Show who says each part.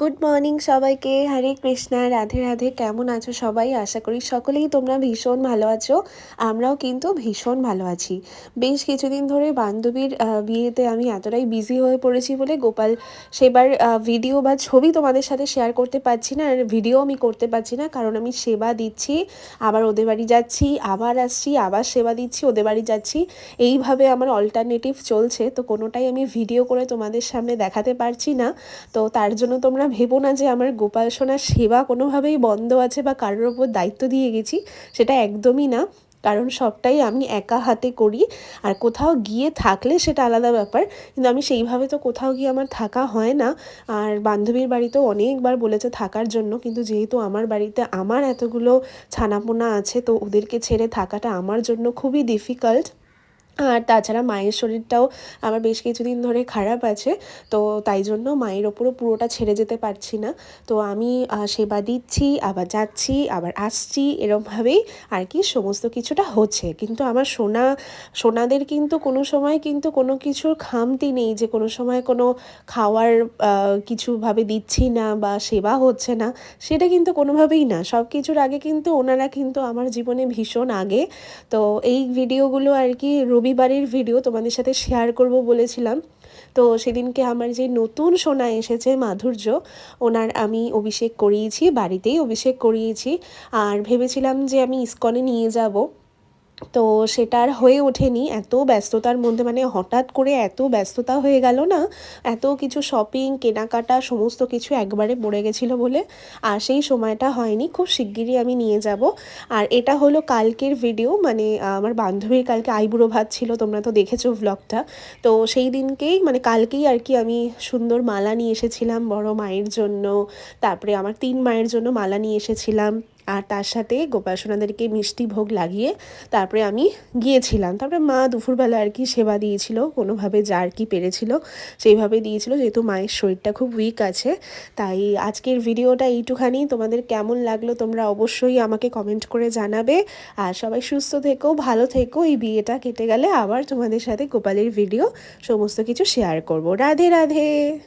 Speaker 1: Good morning সবাইকে। হরে কৃষ্ণা রাধে রাধে কেমন আছো সবাই? আশা করি সকলেই তোমরা ভীষণ ভালো আছো। আমরাও কিন্তু ভীষণ ভালো আছি। বেশ কিছুদিন ধরে বান্ধবীর বিয়েতে আমি এতটাই বিজি হয়ে পড়েছি বলে গোপাল সেবার ভিডিও বা ছবি তোমাদের সাথে শেয়ার করতে পারছি না আর ভিডিও আমি করতে পারছি না। কারণ আমি সেবা দিচ্ছি, আবার ওদের বাড়ি যাচ্ছি, আবার আসছি, আবার সেবা দিচ্ছি, ওদের বাড়ি যাচ্ছি। এইভাবে আমার অল্টারনেটিভ চলছে। তো কোনোটাই আমি ভিডিও করে তোমাদের সামনে দেখাতে পারছি না। তো তার জন্য তোমরা ভেবো না যে আমার গোপাল সোনার সেবা কোনোভাবেই বন্ধ আছে বা কারোর ওপর দায়িত্ব দিয়ে গেছি, সেটা একদমই না। কারণ সবটাই আমি একা হাতে করি, আর কোথাও গিয়ে থাকলে সেটা আলাদা ব্যাপার। কিন্তু আমি সেইভাবে তো কোথাও গিয়ে আমার থাকা হয় না। আর বান্ধবীর বাড়িতেও অনেকবার বলেছে থাকার জন্য, কিন্তু যেহেতু আমার বাড়িতে আমার এতগুলো ছানাপোনা আছে, তো ওদেরকে ছেড়ে থাকাটা আমার জন্য খুবই ডিফিকাল্ট আর তাছাড়া মায়ের শরীরটাও আমার বেশ কিছুদিন ধরে খারাপ আছে, তো তাই জন্য মায়ের ওপরও পুরোটা ছেড়ে যেতে পারছি না। তো আমি সেবা দিচ্ছি, আবার যাচ্ছি, আবার আসছি, এরমভাবেই আর কি সমস্ত কিছুটা হচ্ছে। কিন্তু আমার সোনা, সোনাদের কিন্তু কোনো সময় কিন্তু কোনো কিছুর খামতি নেই যে কোনো সময় কোনো খাওয়ার কিছুভাবে দিচ্ছি না বা সেবা হচ্ছে না, সেটা কিন্তু কোনোভাবেই না। সব কিছুর আগে কিন্তু ওনারা কিন্তু আমার জীবনে ভীষণ আগে। তো এই ভিডিওগুলো আর কি রবিবারের ভিডিও তোমাদের সাথে শেয়ার করব বলেছিলাম। তো সেদিনকে আমার যে নতুন সোনা এসেছে মাধুর্য, ওনার আমি অভিষেক করিয়েছি, বাড়িতেই অভিষেক করিয়েছি। আর ভেবেছিলাম যে আমি ইস্কনে নিয়ে যাব। তো সেটা আর হয়ে ওঠেনি। এত ব্যস্ততার মধ্যে মানে হঠাৎ করে এত ব্যস্ততা হয়ে গেল না, এত কিছু শপিং কেনাকাটা, সমস্ত কিছু একবারে পড়ে গেছিল বলে, আর সেই সময়টা হয়নি। খুব শিগগিরই আমি নিয়ে যাব। আর এটা হলো কালকের ভিডিও মানে আমার বান্ধবীর কালকে আইবুড়ো ভাত ছিল, তোমরা তো দেখেছ ভ্লগটা তো সেই দিনকেই মানে কালকেই আর কি আমি সুন্দর মালা নিয়ে এসেছিলাম, বড় মায়ের জন্য। তারপরে আমার তিন মায়ের জন্য মালা নিয়ে এসেছিলাম। আর তার সাথে গোপাল সোনাদেরকে মিষ্টি ভোগ লাগিয়ে তারপরে আমি গিয়েছিলাম। তারপরে মা দুপুরবেলা আর কি সেবা দিয়েছিল, কোনোভাবে যা আর কি পেরেছিল সেইভাবে দিয়েছিল, যেহেতু মায়ের শরীরটা খুব উইক আছে। তাই আজকের ভিডিওটা এইটুখানি। তোমাদের কেমন লাগল তোমরা অবশ্যই আমাকে কমেন্ট করে জানাবে। আর সবাই সুস্থ থেকো, ভালো থেকো। এই বিয়েটা কেটে গেলে আবার তোমাদের সাথে গোপালের ভিডিও সমস্ত কিছু শেয়ার করব। রাধে রাধে!